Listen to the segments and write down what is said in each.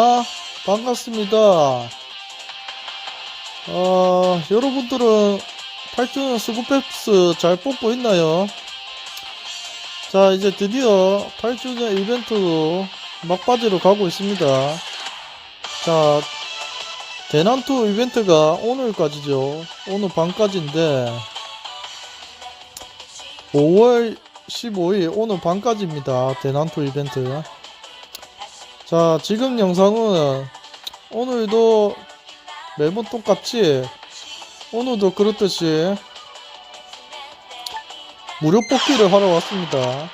아, 반갑습니다. 어, 여러분들은 8주년 스쿠페스 잘 뽑고 있나요? 자, 이제 드디어 8주년 이벤트로 막바지로 가고 있습니다. 자, 대난투 이벤트가 오늘까지죠. 오늘 밤까지인데, 5월 15일 오늘 밤까지입니다. 대난투 이벤트. 자, 지금 영상은 오늘도 매번 똑같이 오늘도 그렇듯이 무료 뽑기를 하러 왔습니다.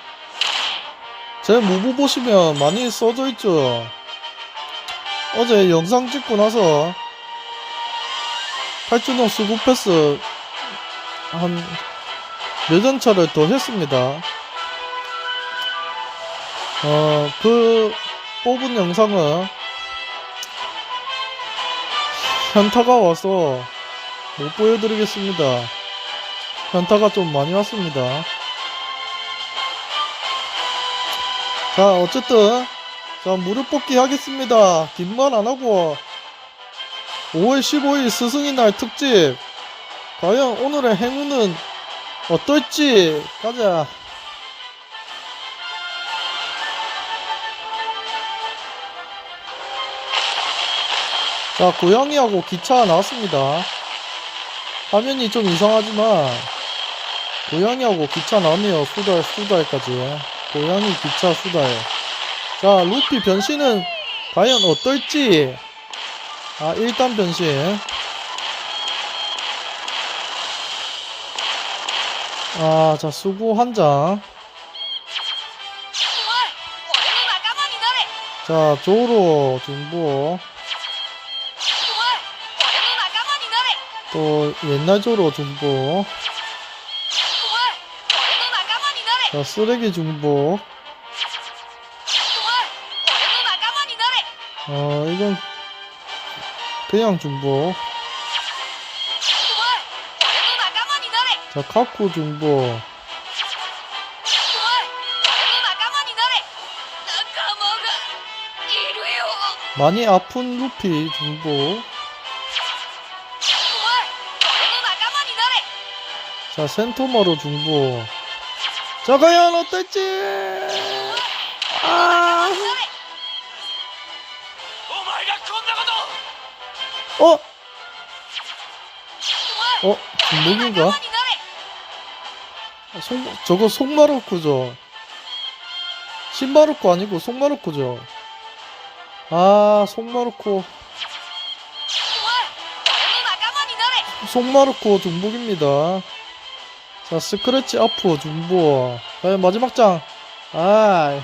제 무브 보시면 많이 써져 있죠. 어제 영상 찍고 나서 8주년 수급 패스 한 몇 연 차를 더 했습니다. 어, 그 뽑은 영상은 현타가 와서 못 보여드리겠습니다. 현타가 좀 많이 왔습니다. 자, 어쨌든, 자, 무릎 뽑기 하겠습니다. 긴 말 안 하고, 5월 15일 스승의 날 특집. 과연 오늘의 행운은 어떨지, 가자. 자 그 고양이하고 기차 나왔습니다. 화면이 좀 이상하지만 그 고양이하고 기차 나왔네요. 수달 수달까지. 그 고양이 기차 수달. 자 루피 변신은 과연 어떨지? 아 일단 변신. 아 자 수고 한장. 자 어, 어, 조로 중보 또 옛날적으로 중보 자 쓰레기 중보 어 이건 그냥 중보 자 카쿠 중보 많이 아픈 루피 중복. 자 센토마로 중보 자 과연 어떨지 아 어? 어? 중복인가? 아, 저거 송마루코죠? 신마루코 아니고 송마루코죠? 아 송마루코 송마루코 중복입니다 자, 스크래치 아프 중보. 과연 마지막 장. 아.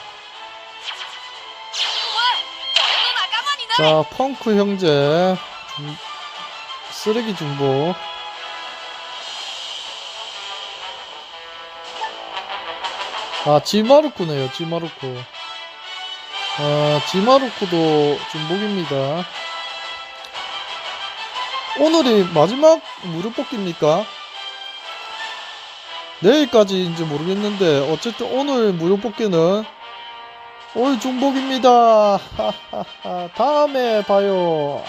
자, 펑크 형제. 쓰레기 중보. 아, 지마루쿠네요, 지마루쿠. 아, 지마루쿠도 중복입니다. 오늘이 마지막 무릎 뽑기입니까? 내일까지인지 모르겠는데, 어쨌든 오늘 무료 뽑기는 올 중복입니다. 다음에 봐요.